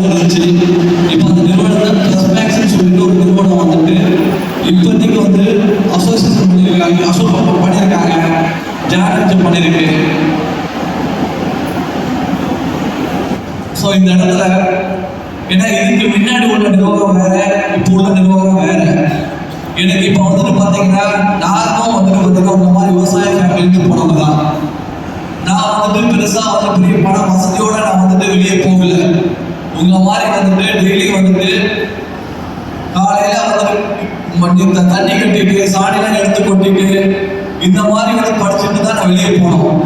இருந்துச்சு இப்போ அந்த நிறுவனத்தில் ப்ளஸ் மேக்ஸ்னு சொல்லிட்டு ஒரு நிறுவனம் வந்துட்டு இப்போதைக்கு வந்து அசோசியேஷன் பண்ணியிருக்காங்க அசோ பண்ணியிருக்காங்க ஜானரிஜம் பண்ணியிருக்கு ஸோ இந்த இடத்துல ஏன்னா இதுக்கு முன்னாடி உள்ள நிர்வாகம் வேற இப்போ உள்ள நிர்வாகம் வேற. எனக்கு இப்போ வந்துட்டு பார்த்தீங்கன்னா நானும் வந்துட்டு பார்த்தீங்கன்னா உங்க மாதிரி விவசாய ஃபேமிலிக்கு போனவங்க தான். நான் வந்துட்டு பெருசாக வந்து பெரிய பண வசதியோட நான் வந்துட்டு வெளியே போகல. உங்க மாதிரி வந்துட்டு டெய்லி வந்துட்டு காலையில வந்துட்டு இந்த தண்ணி கட்டிட்டு சாணிலாம் எடுத்து கொட்டிட்டு இந்த மாதிரி வந்து படிச்சுட்டு தான் நான் வெளியே போனோம்.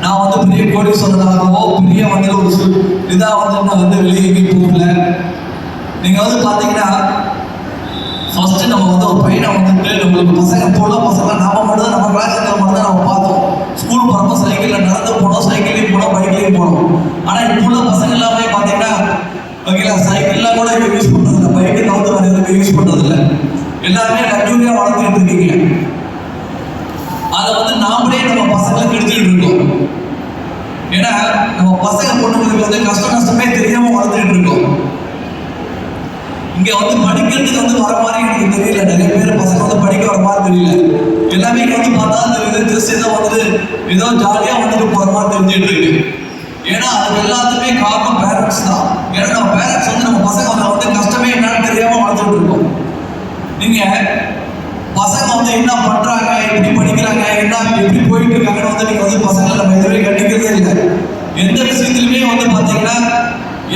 நான் வந்து பெரிய கோடீஸ்வரனாகவோ பெரிய வந்து ஒரு சு- இதா வந்து நான் வந்து வெளியே எங்கேயும் போகல. நீங்கள் வந்து பார்த்தீங்கன்னா ஃபர்ஸ்ட் நம்ம வந்து ஒரு பையனை வந்துட்டு நம்மளுக்கு பசங்க போல பசங்க நாம மட்டும் தான் நம்ம கிளாஸ்ல மட்டும் தான் நம்ம பார்த்தோம். ஸ்கூல் போகிறப்ப சைக்கிளில் நடந்து போனோம் சைக்கிளையும் போனோம் பைக்லையும் போனோம். ஆனால் இப்போ உள்ள பசங்க எல்லாமே ஓகேங்களா சைக்கிள்லாம் கூட இப்போ யூஸ் பண்ணுறதில்ல பைக்கு கவுண்டர் தவிர்த்து எதுவும் யூஸ் பண்ணுறதில்ல எல்லாருமே எல்லாமே வளர்த்துக்கிட்டு இருக்கீங்க. அதை வந்து நாமளே நம்ம பசங்களுக்கு எடுத்துட்டு இருக்கோம். ஏன்னா நம்ம பசங்க பொண்ணுங்களுக்கு வந்து கஷ்ட நஷ்டமே தெரியாம வளர்த்துக்கிட்டு இருக்கோம். இங்க வந்து படிக்கிறதுக்கு வந்து வர மாதிரி எனக்கு தெரியல. நிறைய பேர் பசங்க வந்து படிக்க வர மாதிரி தெரியல. எல்லாமே இங்க வந்து பார்த்தா இந்த இது ஜஸ்ட் ஏதோ வந்து ஏதோ ஜாலியா வந்துட்டு போற மாதிரி தெரிஞ்சுட்டு இருக்கு. ஏன்னா அது எல்லாத்துக்குமே காரணம் பேரண்ட்ஸ் தான். ஏன்னா நம்ம பேரண்ட்ஸ் வந்து நம்ம பசங்க வந்து வந்து கஷ்டமே என்னன்னு தெரியாம வளர்த்துட்டு இருக்கோம். நீங்க பசங்க வந்து என்ன பண்றாங்க எப்படி படிக்கிறாங்க என்ன எப்படி போயிட்டு இருக்காங்கன்னு வந்து நீங்க வந்து பசங்களை நம்ம எதுவுமே கண்டிக்கிறதே இல்லை. எந்த விஷயத்துலையுமே வந்து பாத்தீங்கன்னா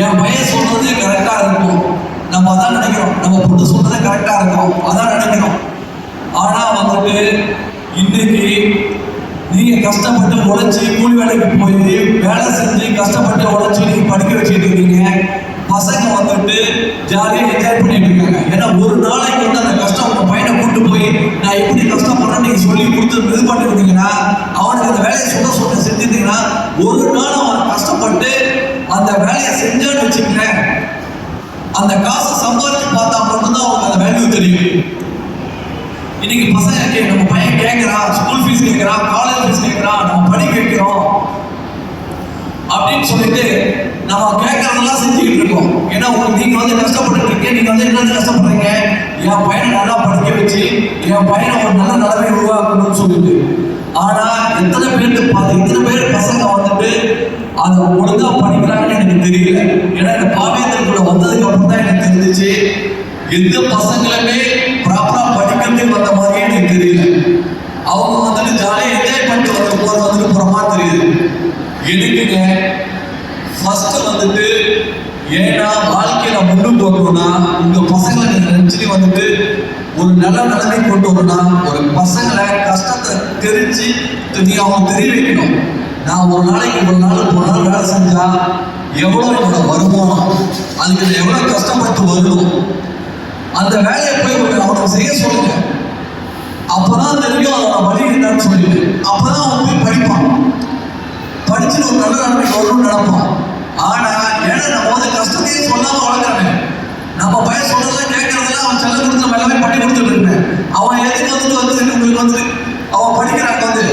என் பையன் சொல்றது கரெக்டா இருக்கும். நம்ம அதான் நினைக்கிறோம். நம்ம பொண்ணு சொல்றது கரெக்டா இருக்கும். அதான் நினைக்கிறோம். ஆனா வந்துட்டு இன்னைக்கு நீங்க கஷ்டப்பட்டு உழைச்சி கூலி வேலைக்கு போய் வேலை செஞ்சு கஷ்டப்பட்டு உழைச்சி நீங்க படிக்க வச்சுட்டு இருக்கீங்க. பசங்க வந்துட்டு ஜாலியாக என்ஜாய் பண்ணிட்டு இருக்காங்க. ஏன்னா ஒரு நாளைக்கு வந்து அந்த கஷ்டம் உங்க பையனை கூட்டு போய் நான் எப்படி கஷ்டப்படுறேன்னு நீங்க சொல்லி கொடுத்து இது பண்ணிருந்தீங்கன்னா அவனுக்கு அந்த வேலையை சொல்ல சொல்ல செஞ்சிருந்தீங்கன்னா ஒரு நாள் அவன் கஷ்டப்பட்டு அந்த வேலையை செஞ்சான்னு வச்சுக்கிறேன் அந்த காசை சம்பாதிச்சு பார்த்தா மட்டும்தான் அவனுக்கு அந்த வேல்யூ தெரியும். இன்னைக்கு பசங்க கே நம்ம பையன் கேட்குறான் ஸ்கூல் ஃபீஸ் கேட்கிறான் காலேஜ் ஃபீஸ் கேட்கிறான் நம்ம படிக்க வைக்கிறோம் அப்படின்னு சொல்லிட்டு நம்ம கேட்கறதெல்லாம் செஞ்சுக்கிட்டு இருக்கோம். ஏன்னா உங்களுக்கு நீங்க வந்து கஷ்டப்பட்டு இருக்கீங்க நீங்க வந்து என்ன கஷ்டப்படுறீங்க? என் பையனை நல்லா படிக்க வச்சு என் பையனை ஒரு நல்ல நிலைமை உருவாக்கணும்னு சொல்லிட்டு. ஆனா எத்தனை பேருக்கு பார்த்து எத்தனை பேர் பசங்க வந்துட்டு அதை ஒழுங்கா படிக்கிறாங்கன்னு எனக்கு தெரியல. ஏன்னா இந்த பாவியத்திற்குள்ள வந்ததுக்கு அப்புறம் தான் எனக்கு தெரிஞ்சிச்சு எந்த பசங்களுமே ப்ராப்பரா வந்த மாதிரியே எனக்கு தெரியல அவங்க வந்துட்டு ஜாலியாக என்ஜாய் பண்ணிட்டு வந்து போறது வந்துட்டு புறமா மாதிரி தெரியுது. எதுக்குங்க? ஃபஸ்ட்டு வந்துட்டு ஏன்னா வாழ்க்கையில் முன்னுக்கு வரணும்னா உங்கள் பசங்களை நீங்கள் நினச்சிட்டு வந்துட்டு ஒரு நல்ல நிலைமை கொண்டு வரணும்னா ஒரு பசங்களை கஷ்டத்தை தெரிஞ்சு நீங்கள் அவங்க தெரிய வைக்கணும். நான் ஒரு நாளைக்கு ஒரு நாள் ஒரு நாள் வேலை செஞ்சா எவ்வளோ என்னோட வருமானம்? அதுக்கு எவ்வளோ கஷ்டப்பட்டு வரணும் அந்த வேலையை போய் கொஞ்சம் அவனுக்கு செய்ய சொல்லுங்கள் அப்பதான் தெரியும் அதோட வழி என்னன்னு சொல்லிட்டு அப்பதான் அவன் போய் படிப்பான். படிச்சுட்டு ஒரு நல்ல நிலைமைக்கு வரணும்னு நினைப்பான். ஆனா ஏன்னா நம்ம வந்து கஷ்டத்தையே சொல்லாம வளர்க்குறாங்க நம்ம பையன் சொல்றதெல்லாம் கேட்கறதெல்லாம் அவன் செல்ல கொடுத்து எல்லாமே பண்ணி கொடுத்துட்டு இருக்கேன் அவன் எதுக்கு வந்துட்டு வந்து உங்களுக்கு வந்து அவன் படிக்கிறாங்க வந்து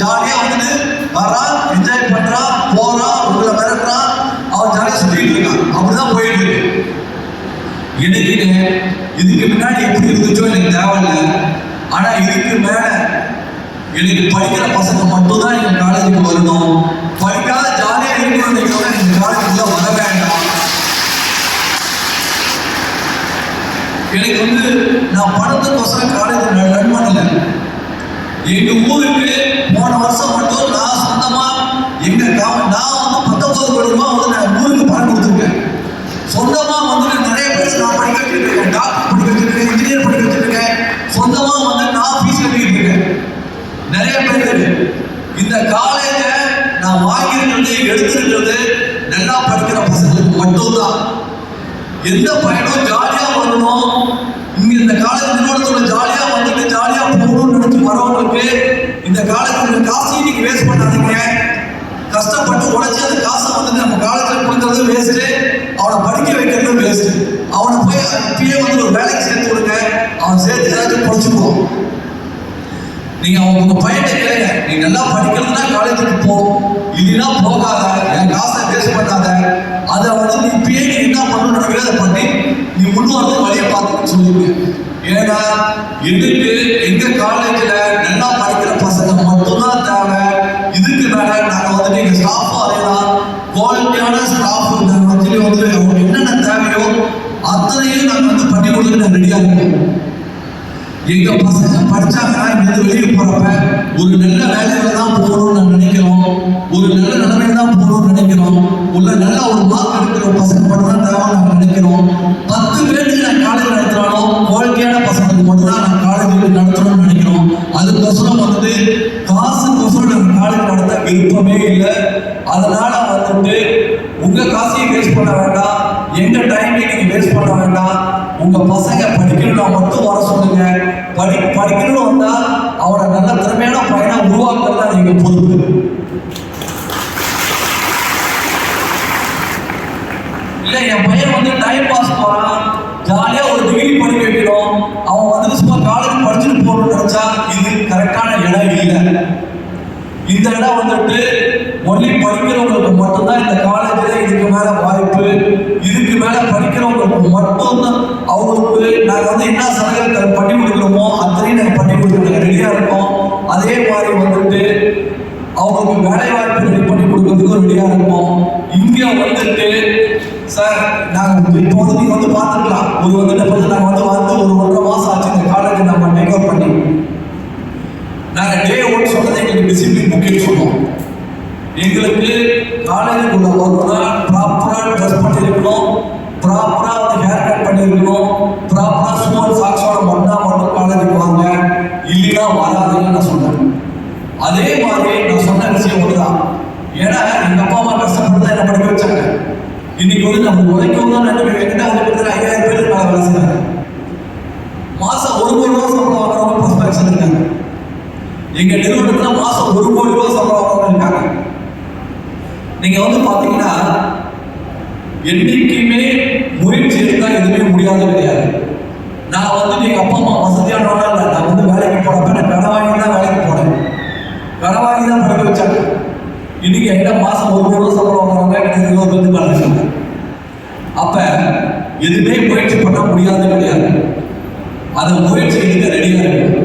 ஜாலியா வந்துட்டு வரான் என்ஜாய் பண்றான் போறான் உங்களை மிரட்டுறான் அவன் ஜாலியா சுத்திட்டு இருக்கான். அப்படிதான் போயிட்டு இருக்கு. எனக்குங்க இதுக்கு முன்னாடி எப்படி இருந்துச்சோ எனக்கு தேவையில்லை. ஆனா இதுக்கு மேல எனக்கு படிக்கிற பசங்க மட்டும் தான் எங்க காலேஜுக்கு வரணும். படிக்காத ஜாலியா இருக்கணும் எங்க காலேஜுக்குள்ள வர வேண்டாம். எனக்கு வந்து நான் பணத்துக்கோசரம் காலேஜ் ரன் பண்ணல. எங்க ஊருக்கு போன வருஷம் மட்டும் நான் சொந்தமா எங்க கா- நான் வந்து பத்தொன்பது கோடி ரூபாய் வந்து நான் ஊருக்கு பணம் கொடுத்துருக்கேன். சொந்தமா வந்து நிறைய பேர் நான் படிக்க வச்சிருக்கேன் டாக்டர் படிக்க வச்சிருக்கேன் இன்ஜினியர் படிக்க வச்சிருக்கேன். சொந்தமா வந்து இருக்கேன் நிறைய பேர் இந்த காலேஜ நான் வாங்கியிருக்கிறது எடுத்திருக்கிறது நல்லா படிக்கிற பசங்களுக்கு மட்டும்தான். எந்த பையனும் ஜாலியா வரணும் இங்க இந்த காலேஜ் நிறுவனத்தோட ஜாலியா வந்துட்டு ஜாலியா போகணும்னு நினைச்சு வரவங்களுக்கு இந்த காலேஜ் காசையும் நீங்க வேஸ்ட் பண்ணாதீங்க. கஷ்டப்பட்டு உழைச்சி அந்த காசை வந்துட்டு நம்ம காலேஜ்ல கொடுக்கறது வேஸ்ட் அவனை படிக்க வைக்கிறது வேஸ்ட் அவனை போய் இப்பயே வந்து ஒரு வேலைக்கு சேர்த்து விடுங்க அவன் சேர்த்து ஏதாச்சும் படிச்சுக்குவோம் நீங்க அவங்க உங்க பையனை கேளுங்க. நீ நல்லா படிக்கணும்னா காலேஜுக்கு போ. இல்லைன்னா போகாத. என் காசை வேஸ்ட் பண்ணாத. அதை வந்து நீ இப்பயே நீ முன் வந்து வழியை பார்த்து சொல்லுங்க ஏன்னா எதுக்கு எங்க காலேஜ்ல நல்லா படிக்கிற பசங்க மட்டும்தான் தேவை? இதுக்கு மேல நாங்க வந்துட்டு எங்க ஸ்டாஃப் அதேதான். குவாலிட்டியான ஸ்டாஃப் இந்த வந்து அவங்க என்னென்ன தேவையோ அத்தனையும் நாங்கள் வந்து பண்ணி கொடுக்க நாங்க ரெடியா இருக்கோம். எங்க பசங்க படிச்சாங்கன்னா இங்க வெளியே போறப்ப ஒரு நல்ல வேலையில தான் போகணும்னு நான் நினைக்கிறோம். ஒரு நல்ல படிக்கணும்னு வந்தால் அவனை நல்ல திறமையான பையனா உருவாக்குறது தான் நீங்கள் பொறுப்பு. இல்லை என் பையன் வந்து டைம் பாஸ் போகிறான் ஜாலியாக ஒரு டிகிரி படிக்க வைக்கிறோம் அவன் வந்து சும்மா காலேஜ் படிச்சுட்டு போகணும்னு நினச்சா இது கரெக்டான இடம் இல்லை. இந்த இடம் வந்துட்டு ஒன்லி படிக்கிறவங்களுக்கு மட்டும்தான் இந்த காலேஜில் இதுக்கு மேலே வாய்ப்பு இதுக்கு மேலே படிக்கிறவங்களுக்கு மட்டும்தான் அவங்களுக்கு நாங்கள் வந்து என்ன சலுகை பண்ணி கொடுக்குறோமோ அத்தனையும் நாங்கள் பண்ணி கொடுக்குறதுக்கு ரெடியாக இருக்கோம். அதே மாதிரி வந்துட்டு அவங்களுக்கு வேலை வாய்ப்பு ரெடி பண்ணி கொடுக்கறதுக்கும் ரெடியாக இருக்கோம். இங்கே வந்துட்டு சார் நாங்கள் இப்போ வந்து நீங்கள் வந்து பார்த்துக்கலாம். ஒரு வந்துட்டு பார்த்து நாங்கள் வந்து வந்து ஒரு ஒன்றரை மாதம் ஆச்சு. இந்த காலேஜை நம்ம டேக் அவுட் பண்ணி. நாங்கள் டே ஒன் சொன்னது எங்களுக்கு டிசிப்ளின் முக்கியம் சொன்னோம் எங்களுக்கு காலேஜுக்குள்ள வரணும்னா ப்ராப்பராக ட்ரெஸ் பண்ணியிருக்கணும் ப்ராப்பராக வந்து ஹேர் கட் பண்ணியிருக்கணும் ப்ராப்பராக ஸ்மால் சாக்ஸோட மட்டா மட்டும் காலேஜுக்கு வாங்க இல்லைன்னா வராதுன்னு நான் சொன்னேன். அதே மாதிரி நான் சொன்ன விஷயம் ஒண்ணுதான். ஏன்னா எங்கள் அப்பா அம்மா கஷ்டப்பட்டு தான் என்ன படிக்க வச்சாங்க? இன்னைக்கு வந்து நம்ம உழைக்கவும் தான் நினைக்கிறேன்? என்கிட்ட வந்து ஐயாயிரம் பேருக்கு மேலே வேலை மாசம் ஒரு கோடி ரூபா சம்பளம் வாங்குறவங்க ப்ரொஸ்பெக்ஷன் இருக்காங்க எங்க நிறுவனத்துல மாசம் ஒரு கோடி ரூபாய் சம்பளம் இருக்காங்க நீங்க வந்து பாத்தீங்கன்னா என்னைக்குமே முயற்சி இருந்தா எதுவுமே முடியாது கிடையாது. நான் வந்து எங்க அப்பா அம்மா வசதியானவனா இல்லை. நான் வந்து வேலைக்கு போனப்ப நான் கடன் வாங்கி தான் வேலைக்கு போனேன். கடன் வாங்கி தான் படிக்க வச்சாங்க. இன்னைக்கு என்ன மாசம் ஒரு கோடி சம்பளம் வாங்குறாங்க எனக்கு இருபது பேருக்கு மேல இருக்காங்க. அப்ப எதுவுமே முயற்சி பண்ண முடியாது கிடையாது. அதை முயற்சி எடுக்க ரெடியா இருக்கு.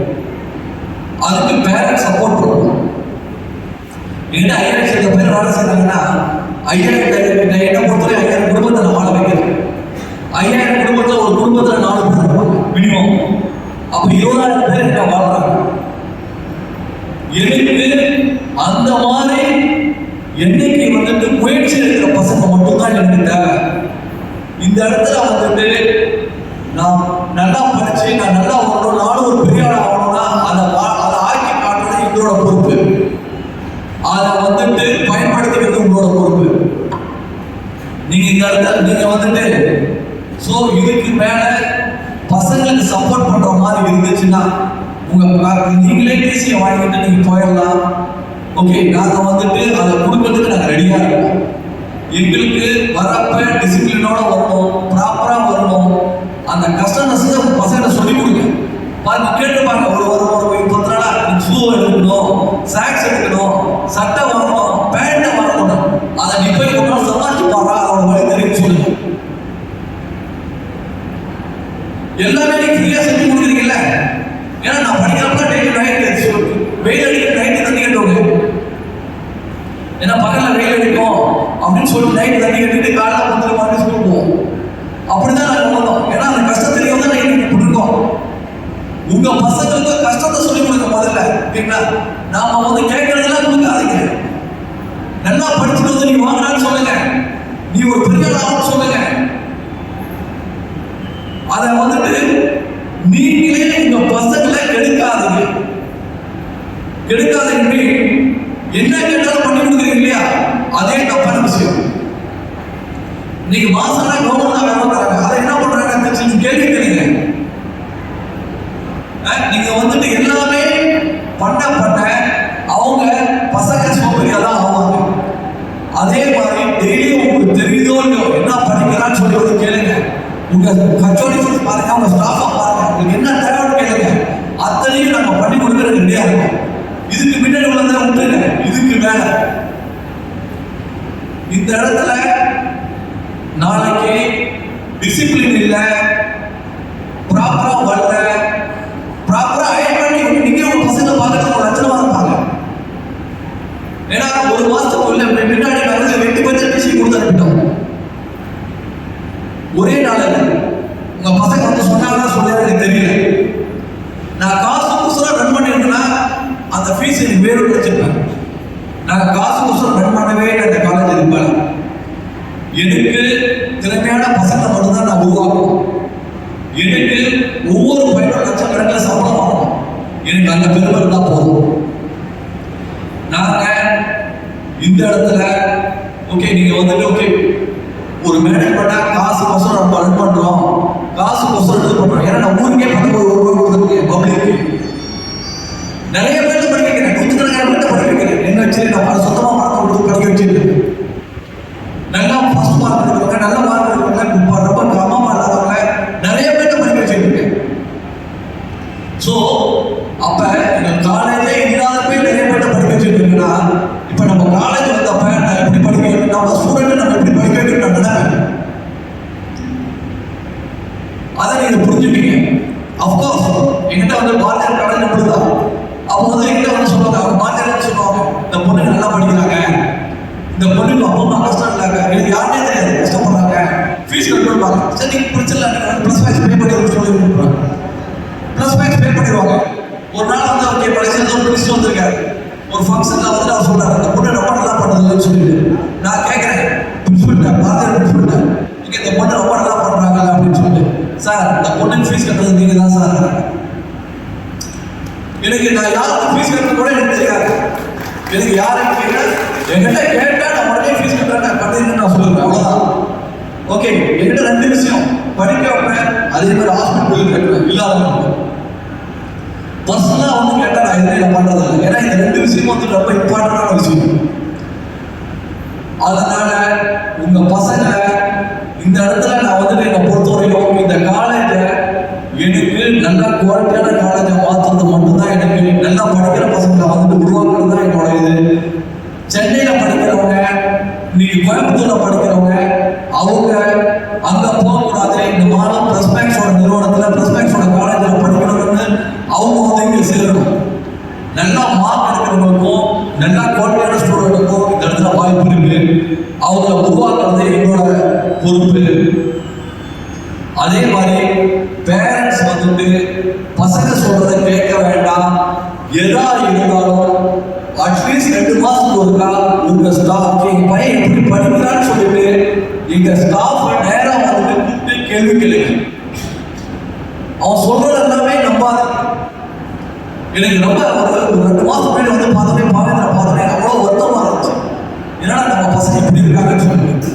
அதுக்கு பேரண்ட் சப்போர்ட் பண்ணணும் என்ன ஐயாயிரம் சில பேர் வேலை செய்யறாங்கன்னா ஐயாயிரம் என்ன பொறுத்தவரை ஐயாயிரம் குடும்பத்தை நான் வாழ வைக்கிறேன். ஐயாயிரம் குடும்பத்தில் ஒரு குடும்பத்தில் நாலு பேர் முடியும் அப்ப இருபதாயிரம் பேர் என்ன வாழ்றாங்க? எனக்கு அந்த மாதிரி என்னைக்கு வந்துட்டு முயற்சி இருக்கிற பசங்க மட்டும்தான் எனக்கு தேவை. இந்த இடத்துல வந்துட்டு நான் நல்லா படிச்சு நான் நல்லா வரணும் நானும் ஒரு பெரிய ஆள் ஆகணும்னா அதை வா- அதை ஆக்கி காட்டுறது எங்களோட பொறுப்பு. அதை வந்துட்டு பயன்படுத்திக்கிறது உங்களோட பொறுப்பு. நீங்க இந்த இடத்துல நீங்க வந்துட்டு ஸோ இதுக்கு மேலே பசங்களுக்கு சப்போர்ட் பண்ணுற மாதிரி இருந்துச்சுன்னா உங்க நீங்களே டிசியை வாங்கிட்டு நீங்க போயிடலாம். ஓகே நாங்கள் வந்துட்டு அதை கொடுக்கறதுக்கு நாங்கள் ரெடியாக இருக்கோம். எங்களுக்கு வரப்ப டிசிப்ளினோட வரணும் ப்ராப்பராக வரணும். அந்த கஷ்ட நஷ்டத்தை பசங்களை சொல்லி கொடுங்க. பாருங்க கேட்டு பாருங்க ஒரு ஒரு ஒரு பத்து நாளா ஷூ எடுக்கணும் சாக்ஸ் எடுக்கணும் சட்டை வாங்கணும் பேண்ட்டை வாங்கணும். அதை நீ போய் ஒரு நாள் சமாளிச்சு பாரா அவன் வழி தெரியும் சொல்லுங்க எல்லாமே நீ ஃப்ரீயாக செஞ்சு கொடுக்குறீங்கல்ல ஏன்னா நான் படிக்கிறப்ப டெய்லி நைட் வெயில் அடிக்கிற நைட்டு தண்ணி கட்டுவோம் ஏன்னா பகலில் வெயில் அடிக்கும் அப்படின்னு சொல்லி நைட்டு தண்ணி கட்டிட்டு காலையில் வந்து மறுபடியும் ஸ்கூல் போவோம். அப்படிதான் நாங்கள் வந்தோம். ஏன்னா அந்த கஷ்டம் வந்து நான் நாங்க இப்படி இருக்கோம் உங்க பசங்களுக்கு கஷ்டத்தை சொல்லி கொடுங்க முதல்ல ஓகேங்களா நாம வந்து கேட்கறதெல்லாம் கொடுக்காதீங்க. நல்லா படிச்சுட்டு வந்து நீ வாங்கினான்னு சொல்லுங்க. நீ ஒரு பெரிய ஆளான்னு சொல்லுங்க. அதை வந்துட்டு நீங்களே உங்க பசங்களை கெடுக்காதீங்க. கெடுக்காதீங்க. என்ன கேட்டாலும் பண்ணி கொடுக்குறீங்க இல்லையா? அதே தப்பான விஷயம்? நீங்க மாசம் கவர்மெண்ட் வேலை அதை என்ன பண்றாங்க? கேள்வி கேளுங்க. நீங்க வந்துட்டு எல்லாமே பண்ண பண்ண அவங்க பசங்க சோம்பேறியா தான் ஆவாங்க. அதே மாதிரி டெய்லியும் உங்களுக்கு தெரியுதோ இல்லையோ என்ன படிக்கிறான்னு சொல்லி கேளுங்க. உங்க கச்சோடி பாருங்க உங்க பாருங்க. உங்களுக்கு என்ன தேவைன்னு கேளுங்க. அத்தனையும் நம்ம பண்ணி கொடுக்கறது கிடையாது இதுக்கு முன்னாடி உள்ளதை விட்டுருங்க இதுக்கு மேல. இந்த இடத்துல நாளைக்கு டிசிப்ளின் இல்லை ப்ராப்பரா வரல ப்ராப்பரா அயன் பண்ணி நீங்க உங்க பசங்க பார்க்கறதுக்கு ஒரு லட்சணமா இருப்பாங்க ஏன்னா ஒரு மாசத்துக்குள்ள பின்னாடி நாங்க வெட்டி பட்ச டிசி கொடுத்து அனுப்பிட்டோம் ஒரே நாள்ல உங்க பசங்க வந்து சொன்னாங்கன்னா சொல்ல எனக்கு தெரியல நான் காசு குசரம் ரன் பண்ணிருந்தேன்னா அந்த ஃபீஸ் எனக்கு வேணும்னு வச்சிருப்பேன் நான் காசு குசரம் ரன் பண்ணவே இல்லை அந்த காலேஜ் இருப்பேன் எனக்கு திறமையான பசங்களை மட்டும்தான் நான் உருவாக்கணும் எனக்கு ஒவ்வொரு பையனும் லட்சக்கணக்கில் சம்பளம் வாங்கணும் எனக்கு அந்த பெருமை இருந்தால் போதும் நாங்க இந்த இடத்துல ஓகே நீங்க வந்துட்டு ஓகே ஒரு மேனேஜ்மெண்டா காசு கொசரம் நம்ம ரன் பண்றோம் காசு கொசரம் இது பண்றோம் ஏன்னா நான் ஊருக்கே பத்தொன்பது ரூபாய் கொடுத்துருக்கேன் பப்ளிக்கு நிறைய பேர்த்த படிக்க வைக்கிறேன் நூற்றுக்கணக்கான பேர்த்த படிக்க வைக்கிறேன் என்ன வச்சு? நான் சொந்தமாக பார்த்து கொடுத்து படிக்க வச்சிருக்கேன். நல்லா ஃபஸ்ட் மார்க் எடுக்கிறவங்க நல்ல மார்க் எடுக்கிறவங்க இப்போ ரொம்ப கிரமமா இல்லாதவங்க நிறைய பேர்த்த படிக்க வச்சிருக்கேன் ஸோ அப்ப எங்க காலேஜே இல்லாதப்பே நிறைய பேர்த்த படிக்க வச்சிருக்கீங்கன்னா இப்ப நம்ம காலேஜ் வந்தப்ப நான் எப்படி படிக்க வைக்கணும் நம்ம ஸ்டூடெண்ட் நம்ம எப்படி படிக்க வைக்கணும் நான் நினைப்பேன் அதை நீங்க புரிஞ்சுப்பீங்க அஃப்கோர்ஸ் என்கிட்ட வந்து பாரதியார் காலேஜ் அப்படிதான் அப்போ வந்து என்கிட்ட வந்து சொல்லுவாங்க அவங்க பாரதியார் சொல்லுவாங்க இந்த பொண்ணுங்க நல்லா படிக்கிறாங்க இந்த பொண்ணுக்கு அப்பா அம்மா கஷ்டம் இல்லாங்க எனக்கு யாருனே தெரியாது கஷ்டப்படுறாங்க ஃபீஸ் கட்டுவாங்க சரி நீங்க பிரச்சனை இல்லை நீங்க வந்து ப்ளஸ் மேக்ஸ் பே பண்ணி ஒரு சொல்லி கொடுப்பாங்க ப்ளஸ் பே பண்ணிடுவாங்க. ஒரு நாள் வந்து ஓகே படிச்சது ஒரு மினிஸ்டர் வந்திருக்காரு. ஒரு ஃபங்க்ஷனில் வந்து அவர் சொல்கிறார் அந்த பொண்ணு ரொம்ப நல்லா பண்ணுதுன்னு சொல்லிட்டு. நான் கேட்குறேன் பிரின்சிபல்ட்ட பாரதியார் பிரின்சிபல்ட்ட இங்கே இந்த பொண்ணு ரொம்ப நல்லா பண்ணுறாங்க அப்படின்னு சொல்லிட்டு சார் இந்த பொண்ணுக்கு ஃபீஸ் கட்டுறது நீங்கள் தான் சார். எனக்கு நான் யாருக்கு ஃபீஸ் கட்டுறது கூட எனக்கு தெரியாது. எனக்கு யாரும் கேட்டால் என்கிட்ட கேட்டால் நான் உடனே ஃபீஸ் கட்டுறேன் நான் கட்டுறேன்னு நான் சொல்லுவேன் அவ்வளோதான் ஓகே என்கிட்ட ரெண்டு விஷயம். படிக்க வைப்பேன் அதே மாதிரி ஹாஸ்பிட்டல் பில் கட்டுவேன் இல்லாதவங்க பர்சனலாக வந்து கேட்டால் நான் எதுவுமே நான் பண்ணுறது இல்லை. ஏன்னா இந்த ரெண்டு விஷயம் வந்து ரொம்ப இம்பார்ட்டண்டான விஷயம். அதனால உங்கள் பசங்க இந்த இடத்துல நான் வந்துட்டு என்னை பொறுத்தவரைக்கும் இந்த காலேஜை எனக்கு நல்ல குவாலிட்டியான காலேஜை மாற்றுறது மட்டும்தான் எனக்கு நல்லா படிக்கிற பசங்களை வந்துட்டு உருவாக்குறது தான் என்னோட இது சென்னையில படிக்கிறவங்க நீங்க கோயம்புத்தூர்ல படிக்கிறவங்க அவங்க அங்க போகக்கூடாது இந்த மாதம் பிரஸ்பேக்ஸோட நிறுவனத்துல பிரஸ்பேக்ஸோட காலேஜில் படிக்கணும்னு அவங்க வந்து இங்க சேரணும் நல்லா மார்க் எடுக்கிறவங்களுக்கும் நல்லா குவாலிட்டியான ஸ்டூடெண்ட்டுக்கும் இந்த இடத்துல வாய்ப்பு இருக்கு அவங்கள உருவாக்குறது என்னோட பொறுப்பு அதே மாதிரி பேரண்ட்ஸ் வந்துட்டு பசங்க சொல்றதை கேட்க வேண்டாம் எதா இருந்தாலும் அட்லீஸ்ட் ரெண்டு மாசத்துக்கு ஒருக்கா உங்க ஸ்டாஃப் எங்க பையன் எப்படி படிக்கிறான்னு சொல்லிட்டு எங்க ஸ்டாஃப் நேரா வந்துட்டு கூப்பிட்டு கேள்வி கேளுங்க. அவன் சொல்றது எல்லாமே நம்பாத. எனக்கு ரொம்ப ஒரு ஒரு ரெண்டு மாசம் முன்னாடி வந்து பார்த்தோன்னே பாவேந்திர பார்த்தோன்னே அவ்வளோ வருத்தமா இருந்துச்சு. என்னடா நம்ம பசங்க இப்படி இருக்காங்கன்னு சொல்லிட்டு.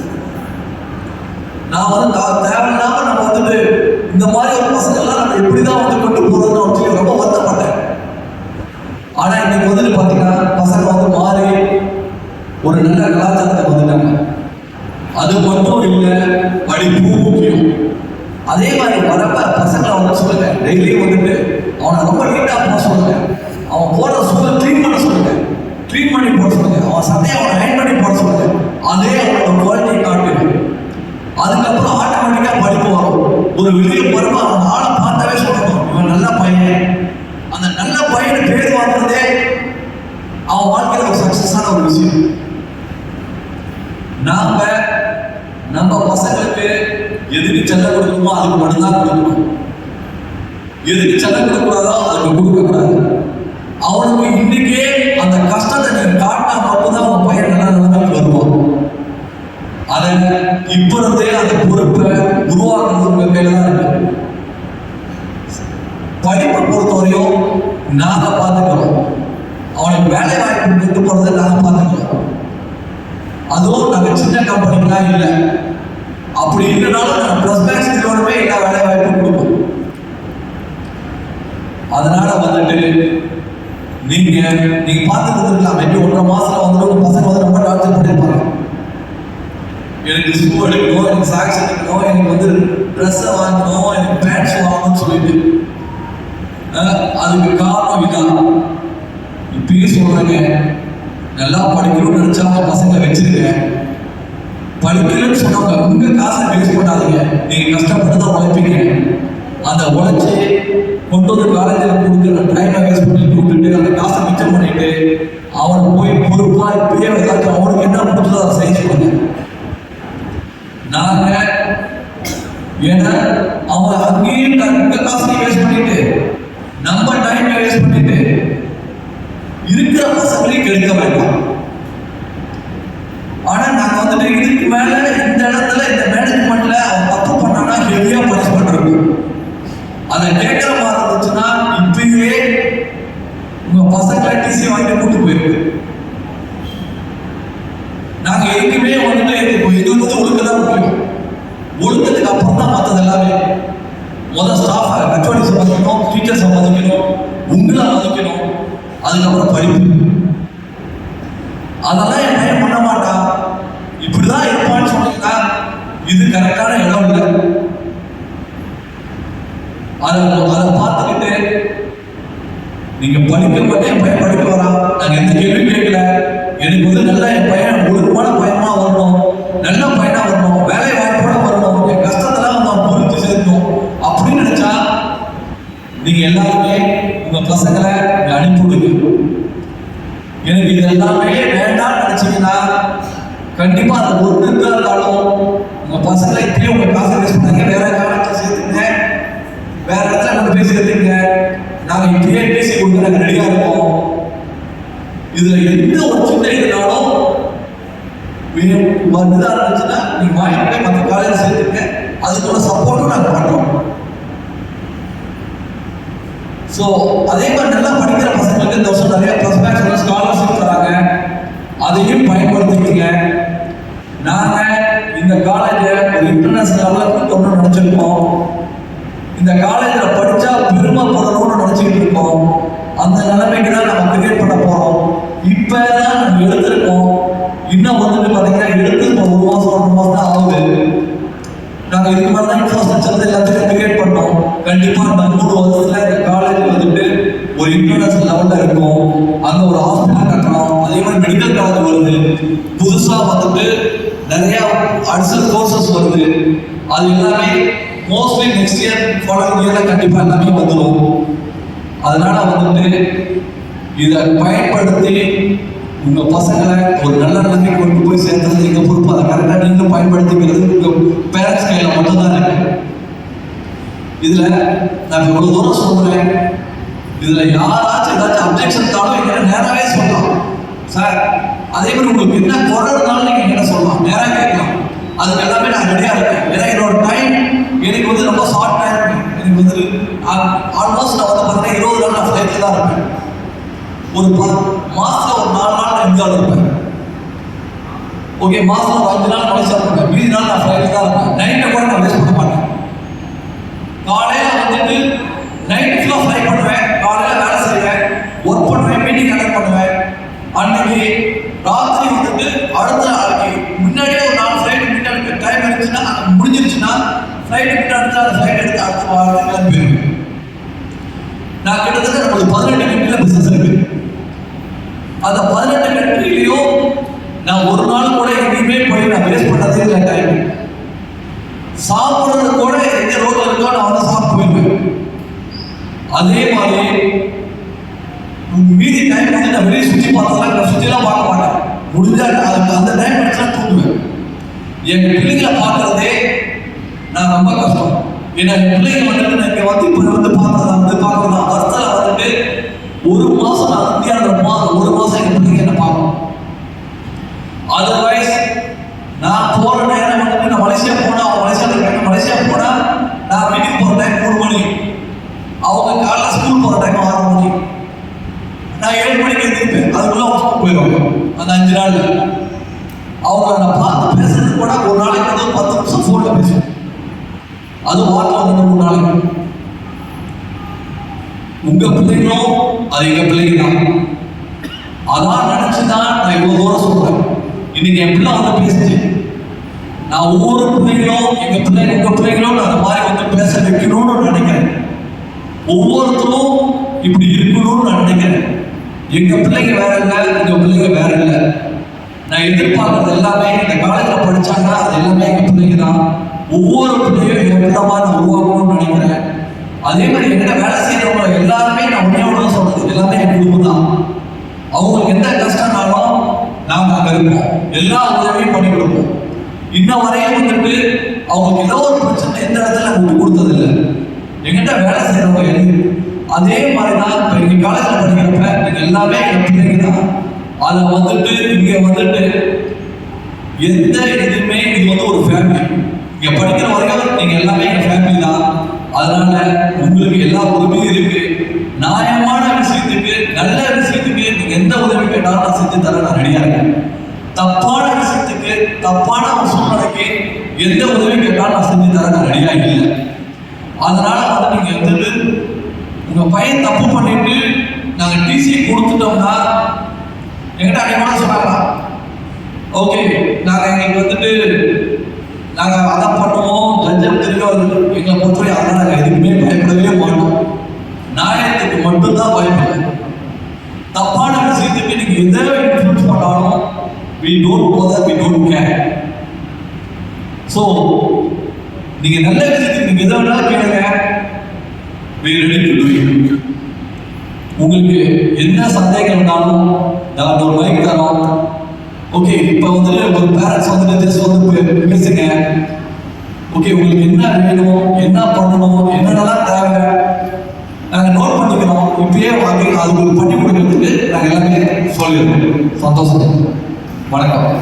நான் வந்து தேவையில்லாம நம்ம வந்துட்டு இந்த மாதிரி ஒரு பசங்கள்லாம் நம்ம எப்படிதான் வந்து கொண்டு போறோம்னு சொல்லி ரொம்ப வருத்தப்பட்டேன். ஆனா இன்னைக்கு வந்துட்டு பாத்தீங்கன்னா ஒரு நல்ல கலாச்சாரத்தை வந்துட்டாங்க அது மட்டும் இல்லை படிப்பு முக்கியம் அதே மாதிரி வரப்ப பசங்களை வந்து சொல்லுங்க. டெய்லியும் வந்துட்டு அவனை ரொம்ப நீட்டாக போக சொல்லுங்க. அவன் போடுற சூழல் க்ளீன் பண்ண சொல்லுங்க. க்ளீன் பண்ணி போட சொல்லுங்க. அவன் சட்டையை அவனை ஹேண்ட் பண்ணி போட சொல்லுங்க. அதே அவனோட குவாலிட்டி காட்டு அதுக்கப்புறம் ஆட்டோமேட்டிக்காக படிப்பு வரும். ஒரு வெளியே போறப்ப அவன் ஆளை பார்த்தாவே சொல்லணும் இவன் நல்ல பையன் அந்த நல்ல பையன் பேர் வாங்குறதே அவன் வாழ்க்கையில ஒரு சக்சஸான ஒரு விஷயம் நாம நம்ம பசங்களுக்கு எதுக்கு செல்லம் கொடுக்கணுமோ அதுக்கு மட்டும்தான் கொடுக்கணும். எதுக்கு செல்லம் கொடுக்கக்கூடாதோ அதுக்கு கொடுக்கக்கூடாது. அவனுக்கு இன்னைக்கே அந்த கஷ்டத்தை நீ காட்டினா மட்டும்தான் உன் பையன் நல்லா நிலைமைக்கு வருவான். அதை இப்பொழுதே அந்த பொறுப்பை உருவாக்குறது உங்க கையில தான் இருக்கு. படிப்பை பொறுத்தவரையும் நாங்க பார்த்துக்கிறோம். அவனுக்கு வேலை வாய்ப்பு கொண்டு போறதை நாங்க பார்த்துக்கிறோம். அதுவும் நாங்க சின்ன கம்பெனிலாம் இல்லை. அப்படி இல்லைனாலும் நாங்கள் ப்ளஸ் பேக்ஸ் நிறுவனமே எல்லா வேலை வாய்ப்பும் கொடுப்போம். அதனால வந்துட்டு நீங்க நீங்க பார்த்துட்டு இருக்கலாம் ஒன்றரை மாசத்துல வந்துட்டு உங்க பசங்க வந்து ரொம்ப டார்ச்சர் பண்ணிருப்பாங்க. எனக்கு ஷூ எடுக்கணும் எனக்கு சாக்ஸ் எடுக்கணும் எனக்கு வந்து ட்ரெஸ்ஸை வாங்கணும் எனக்கு பேண்ட்ஸ் வாங்கணும்னு சொல்லிட்டு. அதுக்கு காரணம் இதான். இப்பயும் சொல்றேங்க நல்லா படிக்கணும்னு நினைச்சா பசங்களை வச்சிருக்க படிக்கலன்னு சொன்னவங்க உங்க காசை வேஸ்ட் பண்ணாதீங்க. நீங்க கஷ்டப்பட்டு தான் உழைப்பீங்க. அந்த உழைச்சி கொண்டு வந்து காலேஜில் கொடுக்குற டைமை வேஸ்ட் பண்ணி கொடுத்துட்டு அந்த காசை மிச்சம் பண்ணிட்டு அவனை போய் பொறுப்பா இப்பயே ஏதாச்சும் அவனுக்கு என்ன பிடிச்சதோ அதை செய்ய சொல்லுங்க நாங்க ஏன்னா அவன் அங்கேயும் தங்க காசையும் வேஸ்ட் பண்ணிட்டு நம்ம டைமை வேஸ்ட் பண்ணிட்டு இருக்கிற பசங்களையும் கெடுக்க வேண்டாம். ஆனா நாங்க வந்துட்டு இதுக்கு மேல ஹெவியா பனிஷ்மெண்ட் இருக்கும் அதை கேட்கிற மாதிரி இருந்துச்சுன்னா இப்பயே உங்க பசங்களை டிசி வாங்கி கூட்டு போயிருக்கு நாங்க எதுக்குமே வந்துட்டு இப்போ இது வந்து ஒழுக்க தான் முக்கியம் ஒழுக்கத்துக்கு அப்புறம் தான் மற்றது எல்லாமே. முதல் ஸ்டாஃப் ஹெச்ஓடிஸ் மதிக்கணும் டீச்சர்ஸை மதிக்கணும் உங்களை மதிக்கணும் அதுக்கப்புறம் படிப்பு. அதெல்லாம் என் பையன் பண்ண மாட்டான். இப்படிதான் இருப்பான்னு சொன்னீங்கன்னா இது கரெக்டான இடம் இல்லை. அதை அதை பார்த்துக்கிட்டு நீங்க படிக்க மாட்டே என் பையன் படிக்க வரான் நாங்க எந்த கேள்வியும் கேட்கல. எனக்கு வந்து நல்லா என் பையன் ஒழுக்கமான பையனா வரணும் நல்ல பையனா வரணும் வேலை வாய்ப்போட வரணும் என் கஷ்டத்தெல்லாம் நான் பொறுத்து புரிஞ்சு சேர்க்கணும் அப்படின்னு நினைச்சா நீங்க எல்லாருமே உங்க பசங்களை இங்க அனுப்பி விடுங்க. எனக்கு இது எல்லாமே வேண்டாம்னு நினைச்சீங்கன்னா கண்டிப்பா அது ஒரு நிறுத்தம் இருந்தாலும் உங்க பசங்களை இப்பயும் உங்க காசை வேஸ்ட் பண்ணாங்க வேற காலேஜ்ல வேற இடத்துல நம்ம போய் சேர்த்துங்க நாங்க இப்பயே பேசி கொடுக்க நாங்க ரெடியா இருக்கோம். இதுல எந்த ஒரு சின்ன இதுனாலும் வந்துதான் இருந்துச்சுன்னா நீங்க வாங்கிட்டு மற்ற காலேஜ் சேர்த்துங்க அதுக்குள்ள சப்போர்ட்டும் நாங்க பண்றோம். ஸோ அதே மாதிரி நல்லா படிக்கிற பசங்களுக்கு இந்த வருஷம் நிறைய ப்ளஸ் ஸ்காலர்ஷிப் தராங்க. அதையும் பயன்படுத்திக்கிங்க. நாங்கள் இந்த காலேஜை ஒரு இன்டர்நேஷனல் லெவலில் கொண்டு நினச்சிருக்கோம் இந்த காலேஜில் படித்தா பெருமைப்படணும்னு நினச்சிக்கிட்டு இருக்கோம். அந்த நிலைமைக்கு தான் நம்ம கிரியேட் பண்ண போகிறோம் இப்போ தான் நம்ம எடுத்திருக்கோம். இன்னும் வந்துட்டு பார்த்தீங்கன்னா எடுத்து இப்போ ஒரு மாசம் ரெண்டு மாதம் தான் ஆகுது. நாங்கள் இதுக்கு மேலே தான் இன்ஃப்ராஸ்ட்ரக்சர் எல்லாத்தையும் கிரியேட் பண்ணோம். கண்டிப்பாக இந்த மூணு வருஷத்தில் இந்த காலேஜ் வந்துட்டு ஒரு இன்டர்நேஷனல் லெவலில் இருக்கும். அங்கே ஒரு ஹாஸ்பிட்டல் கட்டணும். அதே மாதிரி மெடிக்கல் காலேஜ் வருது. புதுசாக வந்துட்டு நிறையா அடிஷனல் கோர்சஸ் வருது. அது எல்லாமே மோஸ்ட்லி நெக்ஸ்ட் இயர் ஃபாலோவிங் இயரில் கண்டிப்பாக எல்லாமே வந்துடும் அதனால் வந்துட்டு இதை பயன்படுத்தி உங்கள் பசங்களை ஒரு நல்ல நிலைமை கொண்டு போய் சேர்த்தது எங்கள் பொறுப்பு அதை கரெக்டாக நின்று பயன்படுத்திக்கிறது உங்கள் பேரண்ட்ஸ் கையில் மட்டும்தான் இருக்கு. இதில் நான் இவ்வளோ தூரம் சொல்கிறேன் இதில் யாராச்சும் ஏதாச்சும் அப்ஜெக்ஷன் தாலும் என்கிட்ட நேராகவே சொல்லலாம். சார் அதே மாதிரி உங்களுக்கு என்ன குறை இருந்தாலும் நீங்கள் என்கிட்ட சொல்லலாம். நேராக கேட்கலாம். அதுக்கு எல்லாமே நான் ரெடியாக இருக்கேன். ஏன்னா என்னோட டைம் எனக்கு வந்து ரொம்ப ஷார்ட் டைம் எனக்கு வந்து ஆல்மோஸ்ட் நான் வந்து பார்த்தீங்கன்னா இருபது நாள் நான் ஃப்ளைட்டில் தான் இருப்பேன். ஒரு மாதத்தில் ஒரு நாலு நாள் நான் இந்தியாவில் இருப்பேன். ஓகே மாதம் ஒரு அஞ்சு நாள் மலேசியா இருப்பேன். மீதி நாள் நான் ஃப்ளைட்டில் தான் இருப்பேன். நைட்டை கூட நான் வேஸ்ட் பண்ண மாட்டேன். காலையில் வந்துட்டு நைட் ஃபுல்லாக ஃப்ளை பண்ணுவேன் காலையில வேலை செய்வேன் ஒர்க் பண்ணுவேன் மீட்டிங் அட்டன் பண்ணுவேன் அன்னைக்கு ராத்திரி வந்துட்டு அடுத்த நாளைக்கு முன்னாடியே ஒரு நாலு ஃப்ளைட் முன்னாடி டைம் இருந்துச்சுன்னா அது முடிஞ்சிருச்சுன்னா ஃப்ளைட் முன்னாடி அந்த ஃப்ளைட் எடுத்து அடுத்த வாரம் கிளம்பிடுவேன் நான் கிட்டத்தட்ட நம்மளுக்கு பதினெட்டு கண்ட்ரியில் பிசினஸ் இருக்கு அந்த பதினெட்டு கண்ட்ரிலையும் நான் ஒரு நாள் கூட எங்கேயுமே போய் நான் வேஸ்ட் பண்ணதே இல்லை டைம் சாப்பிடுறது கூட எங்க ரோட்ல இருக்கோ நான் வந்து சாப்பிட்டு போயிருவேன் அதே மாதிரி உம் மீதி டைம் வந்து நான் வெளியே சுற்றி பார்த்ததெல்லாம் நான் சுற்றிலாம் பார்க்க மாட்டேன் முடிஞ்சா நான் அதுக்கு அந்த டைம் எடுத்துலாம் தூங்குவேன் என் பிள்ளைங்களை பார்க்கறதே நான் ரொம்ப கஷ்டம் ஏன்னா பிள்ளைங்க வந்துட்டு நான் இங்கே வந்து இப்போ வந்து பார்த்தா வந்து பார்க்கணும். வருஷத்தில் வந்துட்டு ஒரு மாதம் நான் இந்தியாவில் மாதம் ஒரு மாதம் எங்கள் பிள்ளைங்க என்ன பார்க்கணும்? அதர்வைஸ் நான் போற நேரம் வந்துட்டு நான் மலேசியா போனா அவங்க மலேசியாவில் இருக்காங்க. மலேசியா போனா நான் வீட்டுக்கு போற டைம் மூணு மணி. அவங்க காலைல ஸ்கூல் போற டைம் ஆறு மணி. நான் ஏழு மணிக்கு எழுந்திருப்பேன். அதுக்குள்ள அவங்க போயிடுவாங்க. அந்த அஞ்சு நாள் அது வாரத்தில் ரெண்டு மூணு நாளைக்கு உங்க பிள்ளைங்களும் அது எங்க பிள்ளைங்க தான். அதான் நினைச்சுதான் நான் இவ்வளவு தூரம் சொல்றேன். இன்னைக்கு என் பிள்ளை வந்து பேசுச்சு நான் ஒவ்வொரு பிள்ளைகளும் எங்க பிள்ளைங்க உங்க பிள்ளைகளும் அந்த மாதிரி வந்து பேச வைக்கணும்னு நினைக்கிறேன். ஒவ்வொருத்தரும் இப்படி இருக்கணும்னு நான் நினைக்கிறேன். எங்க பிள்ளைங்க வேற இல்லை உங்க பிள்ளைங்க வேற இல்லை. நான் எதிர்பார்க்கறது எல்லாமே இந்த காலேஜில் படிச்சாங்கன்னா அது எல்லாமே எங்க பிள்ளைங்க தான். ஒவ்வொரு பிள்ளையும் என் நான் உருவாக்கணும்னு நினைக்கிறேன். அதே மாதிரி என்கிட்ட வேலை செய்யறவங்க எல்லாருமே நான் உண்மையோட தான் சொல்றது எல்லாமே என் குடும்பம் தான் அவங்களுக்கு எந்த கஷ்டம்னாலும் நாங்க அங்க இருப்போம். எல்லா உதவியும் பண்ணி கொடுப்போம். இன்ன வரையும் வந்துட்டு அவங்களுக்கு ஏதோ ஒரு பிரச்சனை எந்த இடத்துல நமக்கு கொடுத்ததில்லை. எங்கிட்ட வேலை செய்யறவங்க எல்லாம் அதே மாதிரி தான் இப்போ எங்க காலேஜில் படிக்கிறப்ப எனக்கு எல்லாமே என் பிள்ளைங்க தான். அதை வந்துட்டு இங்க வந்துட்டு எந்த இதுவுமே இது வந்து ஒரு ஃபேமிலி இங்க படிக்கிற வரைக்கும் நீங்க எல்லாமே எங்க ஃபேமிலி தான். அதனால உங்களுக்கு எல்லா உதவியும் இருக்கு. நியாயமான விஷயத்துக்கு நல்ல விஷயத்துக்கு நீங்க எந்த உதவி கேட்டாலும் நான் செஞ்சு தர நான் ரெடியா இருக்கேன். தப்பான விஷயத்துக்கு தப்பான ஒரு சூழ்நிலைக்கு எந்த உதவி கேட்டாலும் நான் செஞ்சு தர நான் ரெடியா இல்லை. அதனால வந்து நீங்க வந்துட்டு உங்க பையன் தப்பு பண்ணிட்டு நாங்க டிசி கொடுத்துட்டோம்னா எங்கிட்ட அதிகமாக சொன்னாங்க ஓகே நாங்க எங்களுக்கு வந்துட்டு நாங்கள் அதை பண்ணுவோம் லஞ்சம் தெரியும் எங்களை பொறுத்தவரை அதெல்லாம் நாங்கள் எதுக்குமே பயப்படவே மாட்டோம். நாயத்துக்கு மட்டும்தான் பயப்படும் தப்பான விஷயத்துக்கு நீங்கள் எதை இன்ஃபுளுஸ் பண்ணாலும் we don't bother we don't care so நீங்கள் நல்ல விஷயத்துக்கு நீங்கள் எதை வேணாலும் கேளுங்க. We ready உங்களுக்கு என்ன சந்தேகம் இருந்தாலும் நான் ஒரு மைக் தரோம். ஓகே இப்போ வந்துட்டு ஒரு பேரண்ட்ஸ் வந்துட்டு ஜஸ்ட் வந்து உங்களுக்கு என்ன வேணும் என்ன பண்ணணும் என்னென்னலாம் தேவை நாங்கள் நோட் பண்ணிக்கிறோம் இப்பயே வாங்கி அது உங்களுக்கு பண்ணி கொடுக்கறதுக்கு நாங்கள் எல்லாமே சொல்லிடுறோம். சந்தோஷம் வணக்கம்.